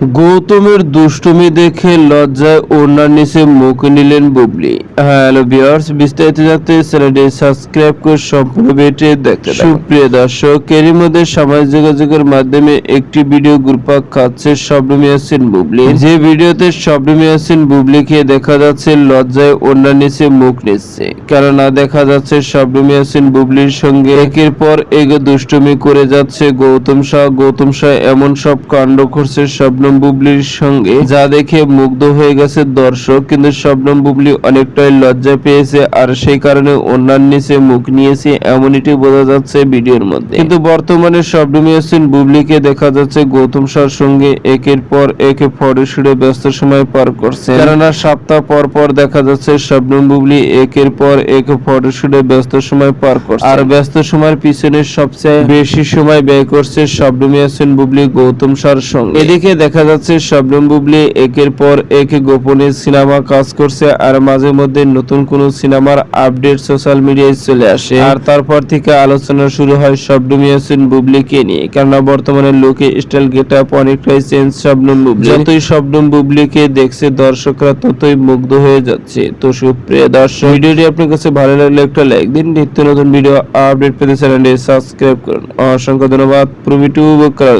গৌতমের দুষ্টুমি দেখে লজ্জায় ওনার নিচে মুখ নিলেন বুবলি। হ্যালো ভিউয়ার্স, বিস্তারিত জানতে চ্যানেলটি সাবস্ক্রাইব করে সম্পূর্ণ ভিডিওটি দেখতে সুপ্রিয় দর্শক, এরই মধ্যে সামাজিক যোগাযোগের মাধ্যমে একটি ভিডিও গ্রুপাক খাচ্ছে শবনম ইয়াসিন বুবলি। যে ভিডিওতে শবনম ইয়াসিন বুবলিকে দেখা যাচ্ছে, লজ্জায় ওনার নিচে মুখ নিচ্ছে। কেননা দেখা যাচ্ছে শবনম ইয়াসিন বুবলির সঙ্গে একের পর এক দুষ্টুমি করে যাচ্ছে গৌতম শাহ। গৌতম শাহ এমন সব কাণ্ড করছে শবনম বুবলির সঙ্গে। যা দেখে মুগ্ধ হয়ে গেছে দর্শক, কিন্তু শবনম বুবলি অনেকটাই লজ্জা পেয়েছে আর সেই কারণে অন্যান্য নিচে মুখ নিয়েছে এমনটি বোঝা যাচ্ছে ভিডিওর মধ্যে। কিন্তু বর্তমানে শবনম ইয়াসিন বুবলিকে দেখা যাচ্ছে গৌতম শাহর সঙ্গে একের পর এক ফটোশুটে ব্যস্ত সময় পার করছে কেননা সপ্তাহ পর পর দেখা যাচ্ছে শবনম বুবলি একের পর এক ফটোশুটে ব্যস্ত সময় পার করছে আর ব্যস্ত সময়ের পিছনে সবচেয়ে বেশি সময় ব্যয় করছে শবনম ইয়াসিন বুবলি গৌতম শাহর সঙ্গে। এদিকে দেখা যাচ্ছে, শবনম বুবলি একের পর এক গোপনে সিনেমা কাজ করছে আর মাঝে মধ্যে নতুন কোন সিনেমার আপডেট সোশ্যাল মিডিয়ায় চলে আসে। আর তারপর থেকে আলোচনা শুরু হয় শবনম ইয়াসিন বুবলিকে নিয়ে। কেননা বর্তমানে লোকে স্টাইল গেট আপ অনেকটাই চেঞ্জ শবনম বুবলি। যতই শবনম বুবলিকে দেখছে, দর্শকরা ততই মুগ্ধ হয়ে যাচ্ছে। তো সুপ্রিয় দর্শক, ভিডিওটি আপনার কাছে ভালো লাগলে একটা লাইক দিন। নিত্য নতুন ভিডিও আপডেট পেতে চ্যানেলটি সাবস্ক্রাইব করুন। অসংখ্য ধন্যবাদ। করার জন্য।